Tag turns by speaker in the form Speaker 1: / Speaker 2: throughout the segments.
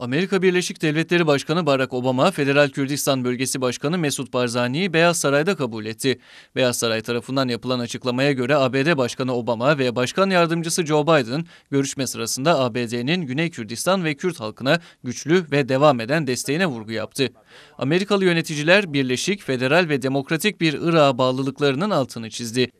Speaker 1: Amerika Birleşik Devletleri Başkanı Barack Obama, Federal Kürdistan Bölgesi Başkanı Mesut Barzani'yi Beyaz Saray'da kabul etti. Beyaz Saray tarafından yapılan açıklamaya göre ABD Başkanı Obama ve Başkan Yardımcısı Joe Biden, görüşme sırasında ABD'nin Güney Kürdistan ve Kürt halkına güçlü ve devam eden desteğine vurgu yaptı. Amerikalı yöneticiler birleşik, federal ve demokratik bir Irak'a bağlılıklarının altını çizdi.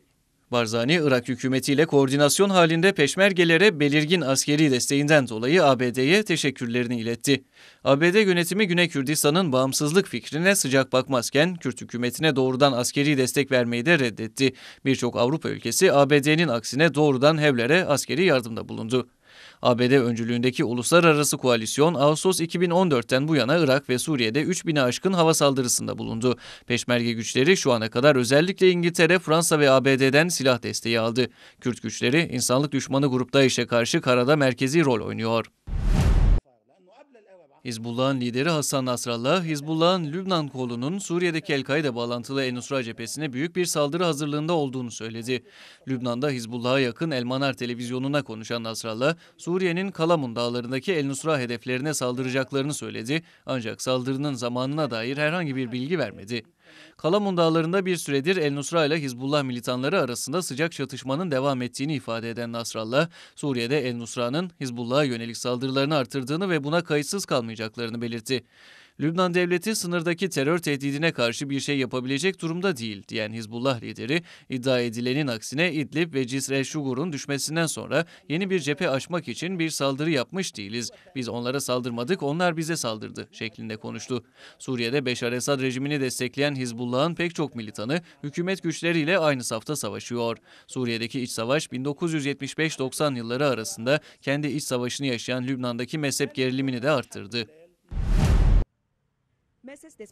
Speaker 1: Barzani, Irak hükümetiyle koordinasyon halinde peşmergelere belirgin askeri desteğinden dolayı ABD'ye teşekkürlerini iletti. ABD yönetimi Güney Kürdistan'ın bağımsızlık fikrine sıcak bakmazken Kürt hükümetine doğrudan askeri destek vermeyi de reddetti. Birçok Avrupa ülkesi ABD'nin aksine doğrudan Hevler'e askeri yardımda bulundu. ABD öncülüğündeki uluslararası koalisyon Ağustos 2014'ten bu yana Irak ve Suriye'de 3000'e aşkın hava saldırısında bulundu. Peşmerge güçleri şu ana kadar özellikle İngiltere, Fransa ve ABD'den silah desteği aldı. Kürt güçleri insanlık düşmanı grup DAEŞ'e karşı karada merkezi rol oynuyor. Hizbullah'ın lideri Hasan Nasrallah, Hizbullah'ın Lübnan kolunun Suriye'deki El-Kaide bağlantılı El-Nusra cephesine büyük bir saldırı hazırlığında olduğunu söyledi. Lübnan'da Hizbullah'a yakın El Manar televizyonuna konuşan Nasrallah, Suriye'nin Kalamun dağlarındaki El-Nusra hedeflerine saldıracaklarını söyledi ancak saldırının zamanına dair herhangi bir bilgi vermedi. Kalamun dağlarında bir süredir El Nusra ile Hizbullah militanları arasında sıcak çatışmanın devam ettiğini ifade eden Nasrallah, Suriye'de El Nusra'nın Hizbullah'a yönelik saldırılarını artırdığını ve buna kayıtsız kalmayacaklarını belirtti. Lübnan devleti sınırdaki terör tehdidine karşı bir şey yapabilecek durumda değil diyen Hizbullah lideri iddia edilenin aksine İdlib ve Cisre Şugur'un düşmesinden sonra yeni bir cephe açmak için bir saldırı yapmış değiliz. Biz onlara saldırmadık, onlar bize saldırdı şeklinde konuştu. Suriye'de Beşar Esad rejimini destekleyen Hizbullah'ın pek çok militanı hükümet güçleriyle aynı safta savaşıyor. Suriye'deki iç savaş 1975-90 yılları arasında kendi iç savaşını yaşayan Lübnan'daki mezhep gerilimini de arttırdı.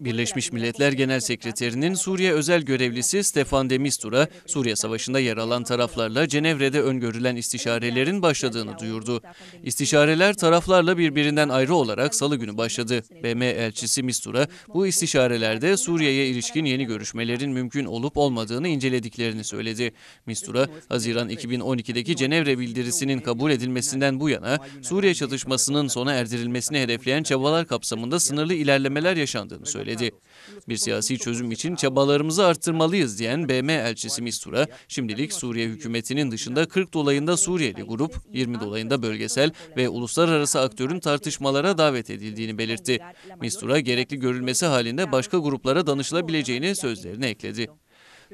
Speaker 1: Birleşmiş Milletler Genel Sekreterinin Suriye özel görevlisi Stefan de Mistura, Suriye Savaşı'nda yer alan taraflarla Cenevre'de öngörülen istişarelerin başladığını duyurdu. İstişareler taraflarla birbirinden ayrı olarak salı günü başladı. BM elçisi Mistura, bu istişarelerde Suriye'ye ilişkin yeni görüşmelerin mümkün olup olmadığını incelediklerini söyledi. Mistura, Haziran 2012'deki Cenevre bildirisinin kabul edilmesinden bu yana Suriye çatışmasının sona erdirilmesini hedefleyen çabalar kapsamında sınırlı ilerlemeler yaşandı yaşandığını söyledi. Bir siyasi çözüm için çabalarımızı arttırmalıyız diyen BM elçisi Mistura, şimdilik Suriye hükümetinin dışında 40 dolayında Suriyeli grup, 20 dolayında bölgesel ve uluslararası aktörün tartışmalara davet edildiğini belirtti. Mistura, gerekli görülmesi halinde başka gruplara danışılabileceğini sözlerine ekledi.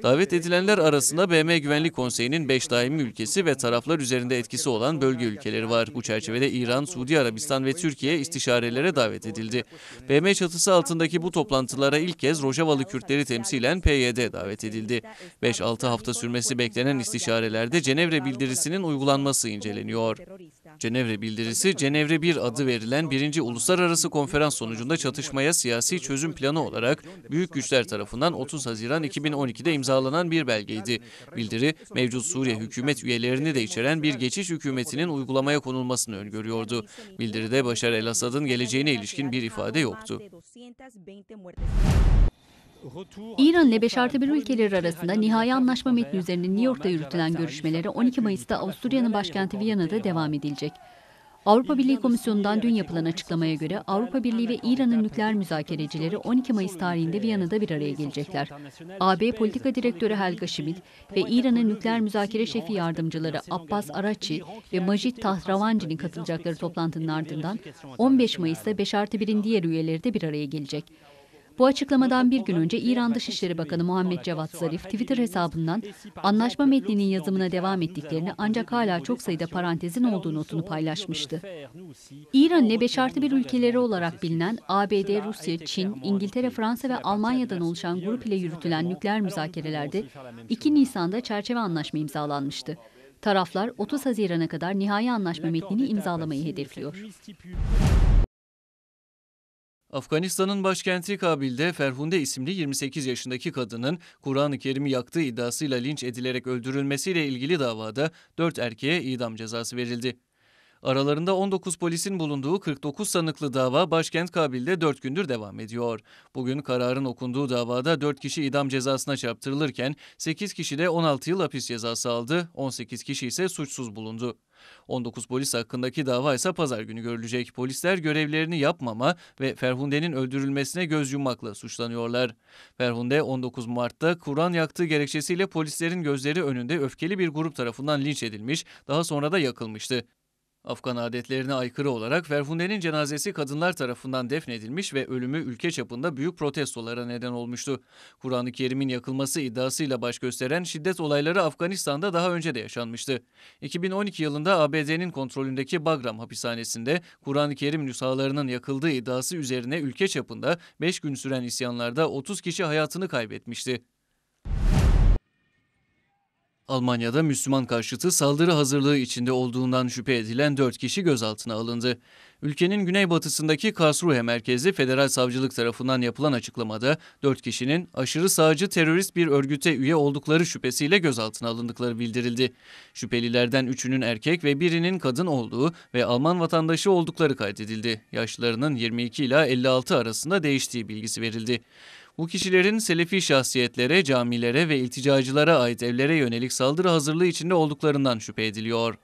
Speaker 1: Davet edilenler arasında BM Güvenlik Konseyi'nin 5 daimi ülkesi ve taraflar üzerinde etkisi olan bölge ülkeleri var. Bu çerçevede İran, Suudi Arabistan ve Türkiye istişarelere davet edildi. BM çatısı altındaki bu toplantılara ilk kez Rojavalı Kürtleri temsilen PYD davet edildi. 5-6 hafta sürmesi beklenen istişarelerde Cenevre bildirisinin uygulanması inceleniyor. Cenevre bildirisi, Cenevre 1 adı verilen birinci uluslararası konferans sonucunda çatışmaya siyasi çözüm planı olarak büyük güçler tarafından 30 Haziran 2012'de imzalanan bir belgeydi. Bildiri, mevcut Suriye hükümet üyelerini de içeren bir geçiş hükümetinin uygulamaya konulmasını öngörüyordu. Bildiride Başar el-Asad'ın geleceğine ilişkin bir ifade yoktu.
Speaker 2: İran ile 5 artı 1 ülkeleri arasında nihai anlaşma metni üzerine New York'ta yürütülen görüşmeleri 12 Mayıs'ta Avusturya'nın başkenti Viyana'da devam edilecek. Avrupa Birliği Komisyonu'ndan dün yapılan açıklamaya göre Avrupa Birliği ve İran'ın nükleer müzakerecileri 12 Mayıs tarihinde Viyana'da bir araya gelecekler. AB Politika Direktörü Helga Schmidt ve İran'ın nükleer müzakere şefi yardımcıları Abbas Araçi ve Majid Tahravanci'nin katılacakları toplantının ardından 15 Mayıs'ta 5 artı 1'in diğer üyeleri de bir araya gelecek. Bu açıklamadan bir gün önce İran Dışişleri Bakanı Muhammed Cevat Zarif Twitter hesabından anlaşma metninin yazımına devam ettiklerini ancak hala çok sayıda parantezin olduğu notunu paylaşmıştı. İran ile 5 artı 1 ülkeleri olarak bilinen ABD, Rusya, Çin, İngiltere, Fransa ve Almanya'dan oluşan grup ile yürütülen nükleer müzakerelerde 2 Nisan'da çerçeve anlaşma imzalanmıştı. Taraflar 30 Haziran'a kadar nihai anlaşma metnini imzalamayı hedefliyor.
Speaker 1: Afganistan'ın başkenti Kabil'de Ferhunde isimli 28 yaşındaki kadının Kur'an-ı Kerim'i yaktığı iddiasıyla linç edilerek öldürülmesiyle ilgili davada 4 erkeğe idam cezası verildi. Aralarında 19 polisin bulunduğu 49 sanıklı dava başkent Kabil'de 4 gündür devam ediyor. Bugün kararın okunduğu davada 4 kişi idam cezasına çarptırılırken 8 kişi de 16 yıl hapis cezası aldı, 18 kişi ise suçsuz bulundu. 19 polis hakkındaki dava ise pazar günü görülecek. Polisler görevlerini yapmama ve Ferhunde'nin öldürülmesine göz yummakla suçlanıyorlar. Ferhunde 19 Mart'ta Kur'an yaktığı gerekçesiyle polislerin gözleri önünde öfkeli bir grup tarafından linç edilmiş, daha sonra da yakılmıştı. Afgan adetlerine aykırı olarak Ferhunde'nin cenazesi kadınlar tarafından defnedilmiş ve ölümü ülke çapında büyük protestolara neden olmuştu. Kur'an-ı Kerim'in yakılması iddiasıyla baş gösteren şiddet olayları Afganistan'da daha önce de yaşanmıştı. 2012 yılında ABD'nin kontrolündeki Bagram hapishanesinde Kur'an-ı Kerim nüshalarının yakıldığı iddiası üzerine ülke çapında 5 gün süren isyanlarda 30 kişi hayatını kaybetmişti. Almanya'da Müslüman karşıtı saldırı hazırlığı içinde olduğundan şüphe edilen 4 kişi gözaltına alındı. Ülkenin güneybatısındaki Karlsruhe merkezli federal savcılık tarafından yapılan açıklamada 4 kişinin aşırı sağcı terörist bir örgüte üye oldukları şüphesiyle gözaltına alındıkları bildirildi. Şüphelilerden 3'ünün erkek ve birinin kadın olduğu ve Alman vatandaşı oldukları kaydedildi. Yaşlarının 22 ila 56 arasında değiştiği bilgisi verildi. Bu kişilerin Selefi şahsiyetlere, camilere ve ilticacılara ait evlere yönelik saldırı hazırlığı içinde olduklarından şüphe ediliyor.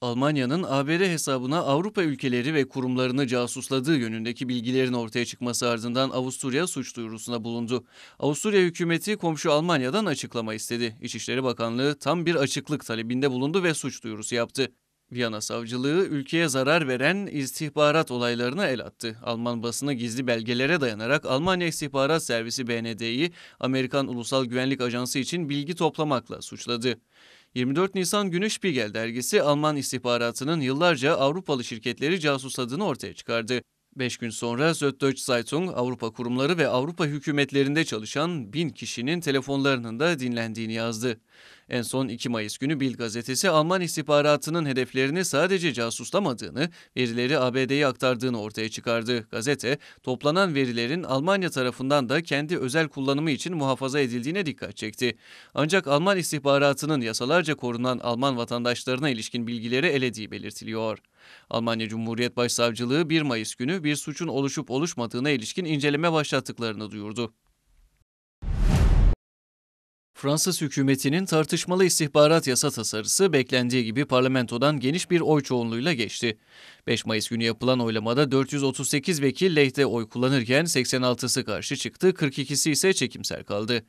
Speaker 1: Almanya'nın ABD hesabına Avrupa ülkeleri ve kurumlarını casusladığı yönündeki bilgilerin ortaya çıkması ardından Avusturya suç duyurusuna bulundu. Avusturya hükümeti komşu Almanya'dan açıklama istedi. İçişleri Bakanlığı tam bir açıklık talebinde bulundu ve suç duyurusu yaptı. Viyana savcılığı ülkeye zarar veren istihbarat olaylarına el attı. Alman basını gizli belgelere dayanarak Almanya İstihbarat Servisi BND'yi Amerikan Ulusal Güvenlik Ajansı için bilgi toplamakla suçladı. 24 Nisan günü Spiegel dergisi Alman istihbaratının yıllarca Avrupalı şirketleri casusladığını ortaya çıkardı. Beş gün sonra Süddeutsche Zeitung, Avrupa kurumları ve Avrupa hükümetlerinde çalışan bin kişinin telefonlarının da dinlendiğini yazdı. En son 2 Mayıs günü Bild gazetesi Alman istihbaratının hedeflerini sadece casuslamadığını, verileri ABD'ye aktardığını ortaya çıkardı. Gazete, toplanan verilerin Almanya tarafından da kendi özel kullanımı için muhafaza edildiğine dikkat çekti. Ancak Alman istihbaratının yasalarca korunan Alman vatandaşlarına ilişkin bilgileri elediği belirtiliyor. Almanya Cumhuriyet Başsavcılığı 1 Mayıs günü bir suçun oluşup oluşmadığına ilişkin inceleme başlattıklarını duyurdu. Fransız hükümetinin tartışmalı istihbarat yasa tasarısı beklendiği gibi parlamentodan geniş bir oy çoğunluğuyla geçti. 5 Mayıs günü yapılan oylamada 438 vekil lehte oy kullanırken 86'sı karşı çıktı, 42'si ise çekimser kaldı.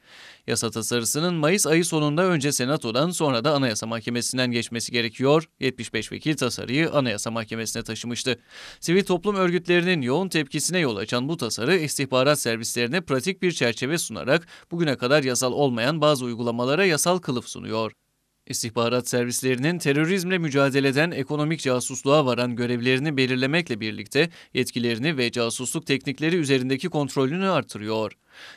Speaker 1: Yasa tasarısının Mayıs ayı sonunda önce Senato'dan sonra da Anayasa Mahkemesi'nden geçmesi gerekiyor. 75 vekil tasarıyı Anayasa Mahkemesi'ne taşımıştı. Sivil toplum örgütlerinin yoğun tepkisine yol açan bu tasarı istihbarat servislerine pratik bir çerçeve sunarak bugüne kadar yasal olmayan bazı uygulamalara yasal kılıf sunuyor. İstihbarat servislerinin terörizmle mücadeleden ekonomik casusluğa varan görevlerini belirlemekle birlikte yetkilerini ve casusluk teknikleri üzerindeki kontrolünü artırıyor.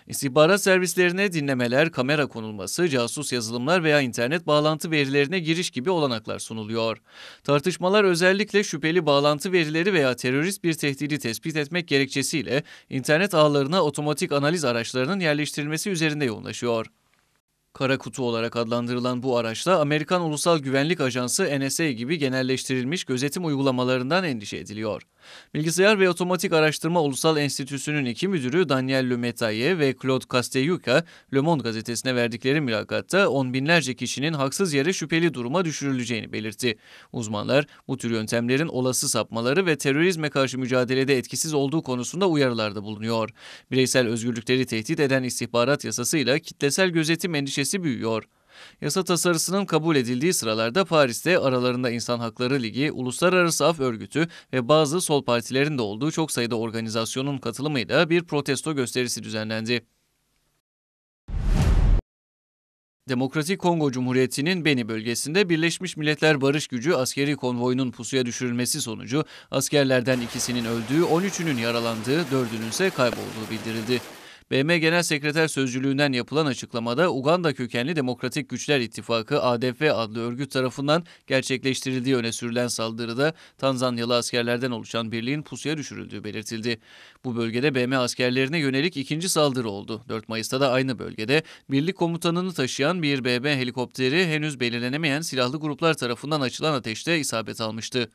Speaker 1: İstihbarat servislerine dinlemeler, kamera konulması, casus yazılımlar veya internet bağlantı verilerine giriş gibi olanaklar sunuluyor. Tartışmalar özellikle şüpheli bağlantı verileri veya terörist bir tehdidi tespit etmek gerekçesiyle internet ağlarına otomatik analiz araçlarının yerleştirilmesi üzerinde yoğunlaşıyor. Kara kutu olarak adlandırılan bu araçla Amerikan Ulusal Güvenlik Ajansı NSA gibi genelleştirilmiş gözetim uygulamalarından endişe ediliyor. Bilgisayar ve Otomatik Araştırma Ulusal Enstitüsü'nün iki müdürü Daniel Lemaitre ve Claude Castelluca, Le Monde gazetesine verdikleri mülakatta on binlerce kişinin haksız yere şüpheli duruma düşürüleceğini belirtti. Uzmanlar bu tür yöntemlerin olası sapmaları ve terörizme karşı mücadelede etkisiz olduğu konusunda uyarılarda bulunuyor. Bireysel özgürlükleri tehdit eden istihbarat yasasıyla kitlesel gözetim endişesi büyüyor. Yasa tasarısının kabul edildiği sıralarda Paris'te aralarında İnsan Hakları Ligi, Uluslararası Af Örgütü ve bazı sol partilerin de olduğu çok sayıda organizasyonun katılımıyla bir protesto gösterisi düzenlendi. Demokratik Kongo Cumhuriyeti'nin Beni bölgesinde Birleşmiş Milletler Barış Gücü askeri konvoyunun pusuya düşürülmesi sonucu askerlerden ikisinin öldüğü, 13'ünün yaralandığı, 4'ünün ise kaybolduğu bildirildi. BM Genel Sekreter Sözcülüğü'nden yapılan açıklamada Uganda kökenli Demokratik Güçler İttifakı ADF adlı örgüt tarafından gerçekleştirildiği öne sürülen saldırıda Tanzanyalı askerlerden oluşan birliğin pusuya düşürüldüğü belirtildi. Bu bölgede BM askerlerine yönelik ikinci saldırı oldu. 4 Mayıs'ta da aynı bölgede birlik komutanını taşıyan bir BM helikopteri henüz belirlenemeyen silahlı gruplar tarafından açılan ateşte isabet almıştı.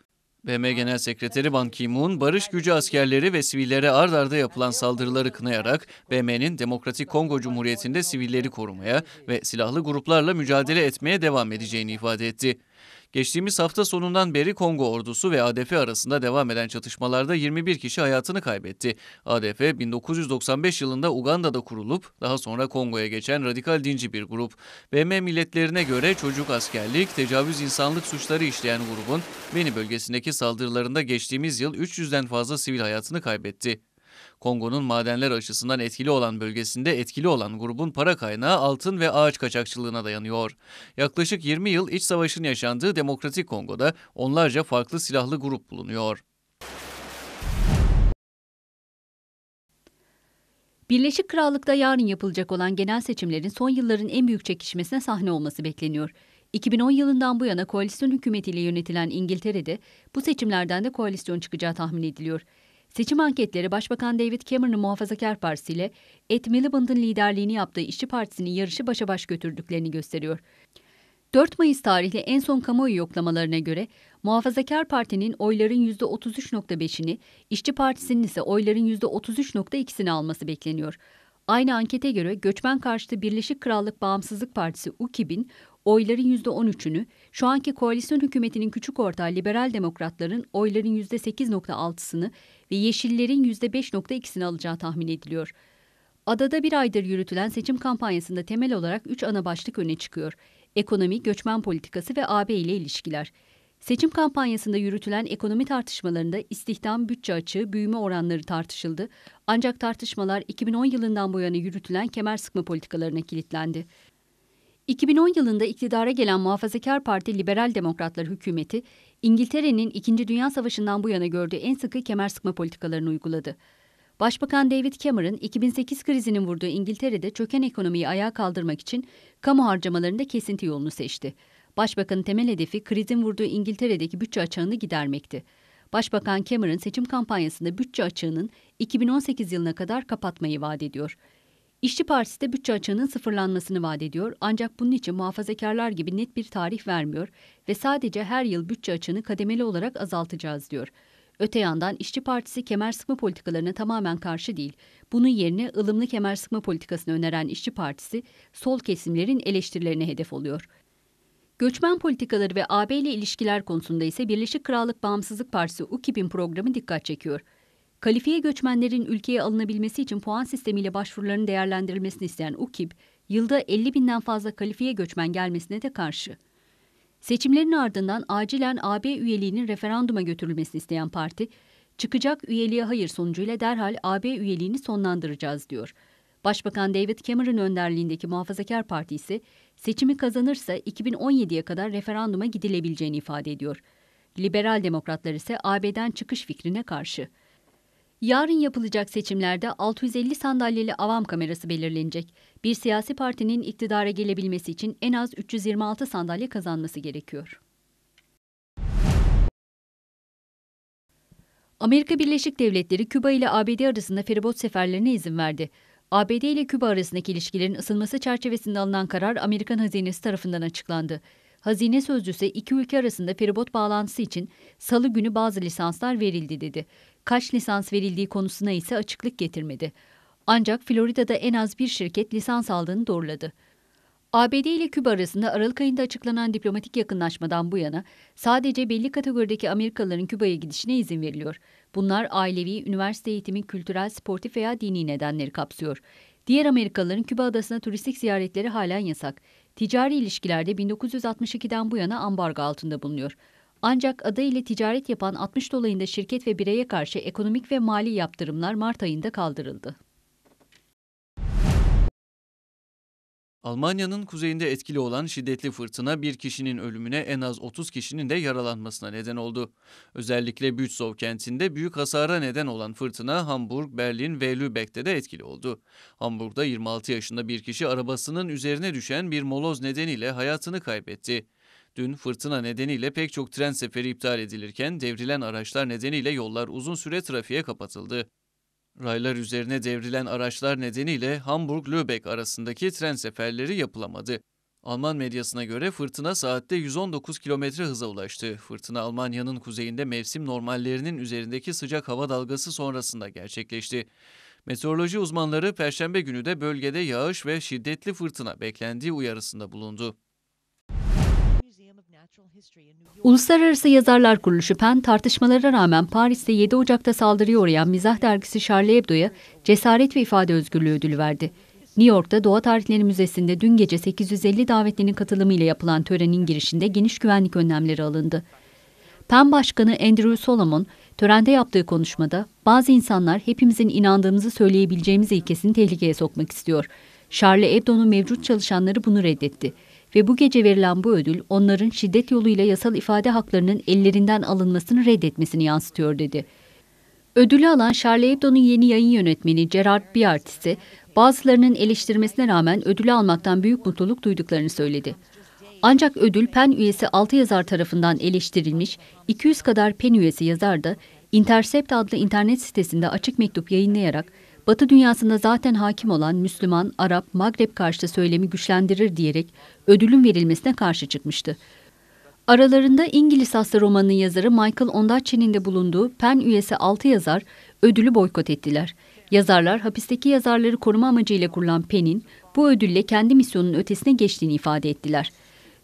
Speaker 1: BM Genel Sekreteri Ban Ki-moon, barış gücü askerleri ve sivillere ard arda yapılan saldırıları kınayarak BM'nin Demokratik Kongo Cumhuriyeti'nde sivilleri korumaya ve silahlı gruplarla mücadele etmeye devam edeceğini ifade etti. Geçtiğimiz hafta sonundan beri Kongo ordusu ve ADF arasında devam eden çatışmalarda 21 kişi hayatını kaybetti. ADF 1995 yılında Uganda'da kurulup daha sonra Kongo'ya geçen radikal dinci bir grup. BM milletlerine göre çocuk askerlik, tecavüz insanlık suçları işleyen grubun Beni bölgesindeki saldırılarında geçtiğimiz yıl 300'den fazla sivil hayatını kaybetti. Kongo'nun madenler açısından etkili olan bölgesinde etkili olan grubun para kaynağı altın ve ağaç kaçakçılığına dayanıyor. Yaklaşık 20 yıl iç savaşın yaşandığı Demokratik Kongo'da onlarca farklı silahlı grup bulunuyor.
Speaker 2: Birleşik Krallık'ta yarın yapılacak olan genel seçimlerin son yılların en büyük çekişmesine sahne olması bekleniyor. 2010 yılından bu yana koalisyon hükümetiyle yönetilen İngiltere'de bu seçimlerden de koalisyon çıkacağı tahmin ediliyor. Seçim anketleri Başbakan David Cameron'ın Muhafazakar Partisi ile Ed Miliband'ın liderliğini yaptığı İşçi Partisi'nin yarışı başa baş götürdüklerini gösteriyor. 4 Mayıs tarihli en son kamuoyu yoklamalarına göre Muhafazakar Parti'nin oyların %33.5'ini, İşçi Partisi'nin ise oyların %33.2'sini alması bekleniyor. Aynı ankete göre göçmen karşıtı Birleşik Krallık Bağımsızlık Partisi UKIP'in oyların %13'ünü, şu anki koalisyon hükümetinin küçük ortağı Liberal Demokratların oyların %8.6'sını ve Yeşillerin %5.2'sini alacağı tahmin ediliyor. Adada bir aydır yürütülen seçim kampanyasında temel olarak üç ana başlık öne çıkıyor. Ekonomi, göçmen politikası ve AB ile ilişkiler. Seçim kampanyasında yürütülen ekonomi tartışmalarında istihdam, bütçe açığı, büyüme oranları tartışıldı. Ancak tartışmalar 2010 yılından bu yana yürütülen kemer sıkma politikalarına kilitlendi. 2010 yılında iktidara gelen Muhafazakar Parti Liberal Demokratlar hükümeti, İngiltere'nin İkinci Dünya Savaşı'ndan bu yana gördüğü en sıkı kemer sıkma politikalarını uyguladı. Başbakan David Cameron, 2008 krizinin vurduğu İngiltere'de çöken ekonomiyi ayağa kaldırmak için kamu harcamalarında kesinti yolunu seçti. Başbakanın temel hedefi krizin vurduğu İngiltere'deki bütçe açığını gidermekti. Başbakan Cameron seçim kampanyasında bütçe açığının 2018 yılına kadar kapatmayı vaat ediyor. İşçi Partisi de bütçe açığının sıfırlanmasını vaat ediyor ancak bunun için muhafazakarlar gibi net bir tarih vermiyor ve sadece her yıl bütçe açığını kademeli olarak azaltacağız diyor. Öte yandan İşçi Partisi kemer sıkma politikalarına tamamen karşı değil. Bunun yerine ılımlı kemer sıkma politikasını öneren İşçi Partisi sol kesimlerin eleştirilerine hedef oluyor. Göçmen politikaları ve AB ile ilişkiler konusunda ise Birleşik Krallık Bağımsızlık Partisi UKIP'in programı dikkat çekiyor. Kalifiye göçmenlerin ülkeye alınabilmesi için puan sistemiyle başvuruların değerlendirilmesini isteyen UKIP, yılda 50 binden fazla kalifiye göçmen gelmesine de karşı. Seçimlerin ardından acilen AB üyeliğinin referanduma götürülmesini isteyen parti, çıkacak üyeliğe hayır sonucuyla derhal AB üyeliğini sonlandıracağız diyor. Başbakan David Cameron önderliğindeki Muhafazakar Parti ise seçimi kazanırsa 2017'ye kadar referanduma gidilebileceğini ifade ediyor. Liberal Demokratlar ise AB'den çıkış fikrine karşı. Yarın yapılacak seçimlerde 650 sandalyeli avam kamerası belirlenecek. Bir siyasi partinin iktidara gelebilmesi için en az 326 sandalye kazanması gerekiyor. Amerika Birleşik Devletleri Küba ile ABD arasında feribot seferlerine izin verdi. ABD ile Küba arasındaki ilişkilerin ısınması çerçevesinde alınan karar Amerikan hazinesi tarafından açıklandı. Hazine sözcüsü iki ülke arasında feribot bağlantısı için salı günü bazı lisanslar verildi dedi. Kaç lisans verildiği konusuna ise açıklık getirmedi. Ancak Florida'da en az bir şirket lisans aldığını doğruladı. ABD ile Küba arasında Aralık ayında açıklanan diplomatik yakınlaşmadan bu yana sadece belli kategorideki Amerikalıların Küba'ya gidişine izin veriliyor. Bunlar ailevi, üniversite eğitimi, kültürel, sportif veya dini nedenleri kapsıyor. Diğer Amerikalıların Küba adasına turistik ziyaretleri halen yasak. Ticari ilişkilerde 1962'den bu yana ambargo altında bulunuyor. Ancak ada ile ticaret yapan 60 dolayında şirket ve bireye karşı ekonomik ve mali yaptırımlar Mart ayında kaldırıldı.
Speaker 1: Almanya'nın kuzeyinde etkili olan şiddetli fırtına bir kişinin ölümüne en az 30 kişinin de yaralanmasına neden oldu. Özellikle Bützow kentinde büyük hasara neden olan fırtına Hamburg, Berlin ve Lübeck'te de etkili oldu. Hamburg'da 26 yaşında bir kişi arabasının üzerine düşen bir moloz nedeniyle hayatını kaybetti. Dün fırtına nedeniyle pek çok tren seferi iptal edilirken devrilen araçlar nedeniyle yollar uzun süre trafiğe kapatıldı. Raylar üzerine devrilen araçlar nedeniyle Hamburg-Lübeck arasındaki tren seferleri yapılamadı. Alman medyasına göre fırtına saatte 119 km hıza ulaştı. Fırtına Almanya'nın kuzeyinde mevsim normallerinin üzerindeki sıcak hava dalgası sonrasında gerçekleşti. Meteoroloji uzmanları perşembe günü de bölgede yağış ve şiddetli fırtına beklendiği uyarısında bulundu.
Speaker 2: Uluslararası Yazarlar Kuruluşu PEN tartışmalara rağmen Paris'te 7 Ocak'ta saldırıya uğrayan mizah dergisi Charlie Hebdo'ya cesaret ve ifade özgürlüğü ödülü verdi. New York'ta Doğa Tarihleri Müzesi'nde dün gece 850 davetlinin katılımıyla yapılan törenin girişinde geniş güvenlik önlemleri alındı. PEN Başkanı Andrew Solomon, törende yaptığı konuşmada bazı insanlar hepimizin inandığımızı söyleyebileceğimiz ilkesini tehlikeye sokmak istiyor. Charlie Hebdo'nun mevcut çalışanları bunu reddetti ve bu gece verilen bu ödül onların şiddet yoluyla yasal ifade haklarının ellerinden alınmasını reddetmesini yansıtıyor dedi. Ödülü alan Charlie Hebdo'nun yeni yayın yönetmeni Gerard Biart ise bazılarının eleştirmesine rağmen ödülü almaktan büyük mutluluk duyduklarını söyledi. Ancak ödül PEN üyesi 6 yazar tarafından eleştirilmiş, 200 kadar PEN üyesi yazar da Intercept adlı internet sitesinde açık mektup yayınlayarak Batı dünyasında zaten hakim olan Müslüman, Arap, Magreb karşıtı söylemi güçlendirir diyerek ödülün verilmesine karşı çıkmıştı. Aralarında İngiliz hasta romanının yazarı Michael Ondaatje'nin de bulunduğu PEN üyesi 6 yazar ödülü boykot ettiler. Yazarlar hapisteki yazarları koruma amacıyla kurulan PEN'in bu ödülle kendi misyonunun ötesine geçtiğini ifade ettiler.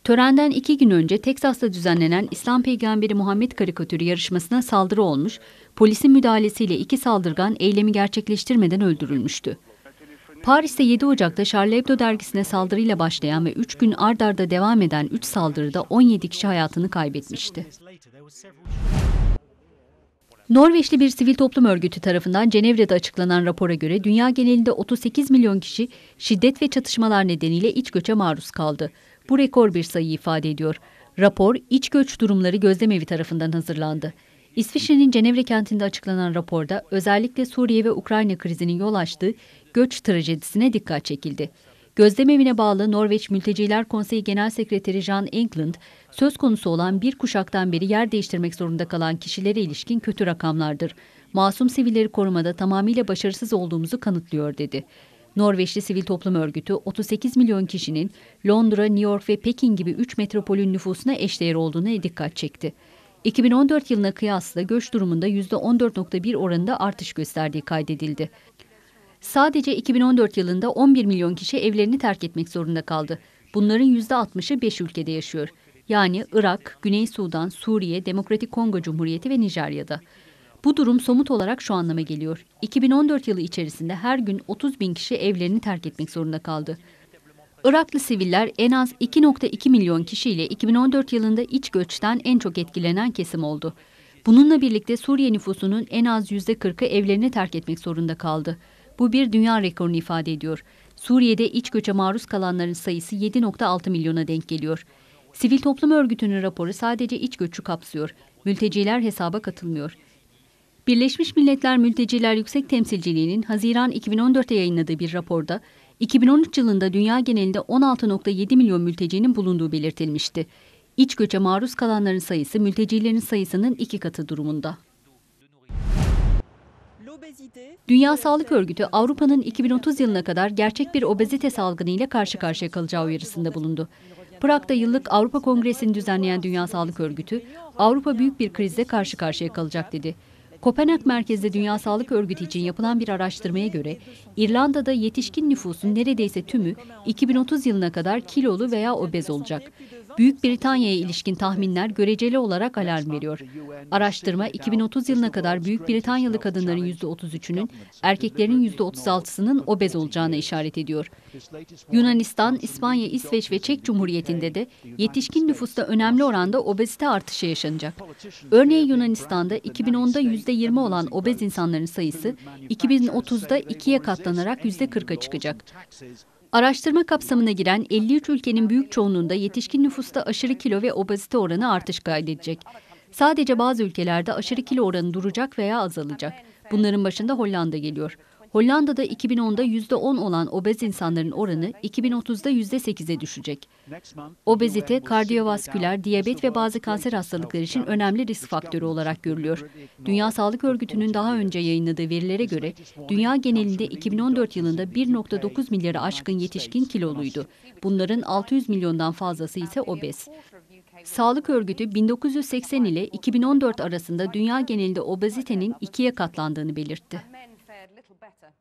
Speaker 2: Törenden iki gün önce Teksas'ta düzenlenen İslam peygamberi Muhammed karikatürü yarışmasına saldırı olmuş, polisin müdahalesiyle iki saldırgan eylemi gerçekleştirmeden öldürülmüştü. Paris'te 7 Ocak'ta Charlie Hebdo dergisine saldırıyla başlayan ve 3 gün ard arda devam eden 3 saldırıda 17 kişi hayatını kaybetmişti. Norveçli bir sivil toplum örgütü tarafından Cenevre'de açıklanan rapora göre dünya genelinde 38 milyon kişi şiddet ve çatışmalar nedeniyle iç göçe maruz kaldı. Bu rekor bir sayı ifade ediyor. Rapor, iç göç durumları gözlemevi tarafından hazırlandı. İsviçre'nin Cenevre kentinde açıklanan raporda özellikle Suriye ve Ukrayna krizinin yol açtığı göç trajedisine dikkat çekildi. Gözlemevine bağlı Norveç Mülteciler Konseyi Genel Sekreteri Jan Englund, söz konusu olan bir kuşaktan beri yer değiştirmek zorunda kalan kişilere ilişkin kötü rakamlardır. Masum sivilleri korumada tamamıyla başarısız olduğumuzu kanıtlıyor dedi. Norveçli Sivil Toplum Örgütü 38 milyon kişinin Londra, New York ve Pekin gibi 3 metropolün nüfusuna eşdeğer olduğuna dikkat çekti. 2014 yılına kıyasla göç durumunda %14.1 oranında artış gösterdiği kaydedildi. Sadece 2014 yılında 11 milyon kişi evlerini terk etmek zorunda kaldı. Bunların %60'ı 5 ülkede yaşıyor. Yani Irak, Güney Sudan, Suriye, Demokratik Kongo Cumhuriyeti ve Nijerya'da. Bu durum somut olarak şu anlama geliyor. 2014 yılı içerisinde her gün 30 bin kişi evlerini terk etmek zorunda kaldı. Iraklı siviller en az 2.2 milyon kişiyle 2014 yılında iç göçten en çok etkilenen kesim oldu. Bununla birlikte Suriye nüfusunun en az %40'ı evlerini terk etmek zorunda kaldı. Bu bir dünya rekorunu ifade ediyor. Suriye'de iç göçe maruz kalanların sayısı 7.6 milyona denk geliyor. Sivil toplum örgütünün raporu sadece iç göçü kapsıyor. Mülteciler hesaba katılmıyor. Birleşmiş Milletler Mülteciler Yüksek Temsilciliği'nin Haziran 2014'te yayınladığı bir raporda 2013 yılında dünya genelinde 16.7 milyon mültecinin bulunduğu belirtilmişti. İç göçe maruz kalanların sayısı mültecilerin sayısının iki katı durumunda. Dünya Sağlık Örgütü Avrupa'nın 2030 yılına kadar gerçek bir obezite salgını ile karşı karşıya kalacağı uyarısında bulundu. Prag'da yıllık Avrupa Kongresi'ni düzenleyen Dünya Sağlık Örgütü, Avrupa büyük bir krizle karşı karşıya kalacak dedi. Kopenhag merkezli Dünya Sağlık Örgütü için yapılan bir araştırmaya göre İrlanda'da yetişkin nüfusun neredeyse tümü 2030 yılına kadar kilolu veya obez olacak. Büyük Britanya'ya ilişkin tahminler göreceli olarak alarm veriyor. Araştırma 2030 yılına kadar Büyük Britanyalı kadınların %33'ünün, erkeklerin %36'sının obez olacağına işaret ediyor. Yunanistan, İspanya, İsveç ve Çek Cumhuriyeti'nde de yetişkin nüfusta önemli oranda obezite artışı yaşanacak. Örneğin Yunanistan'da 2010'da %20 olan obez insanların sayısı 2030'da ikiye katlanarak %40'a çıkacak. Araştırma kapsamına giren 53 ülkenin büyük çoğunluğunda yetişkin nüfusta aşırı kilo ve obezite oranı artış kaydedecek. Sadece bazı ülkelerde aşırı kilo oranı duracak veya azalacak. Bunların başında Hollanda geliyor. Hollanda'da 2010'da %10 olan obez insanların oranı 2030'da %8'e düşecek. Obezite, kardiyovasküler, diyabet ve bazı kanser hastalıkları için önemli risk faktörü olarak görülüyor. Dünya Sağlık Örgütü'nün daha önce yayınladığı verilere göre dünya genelinde 2014 yılında 1.9 milyarı aşkın yetişkin kiloluydu. Bunların 600 milyondan fazlası ise obez. Sağlık Örgütü 1980 ile 2014 arasında dünya genelinde obezitenin ikiye katlandığını belirtti.
Speaker 3: little better.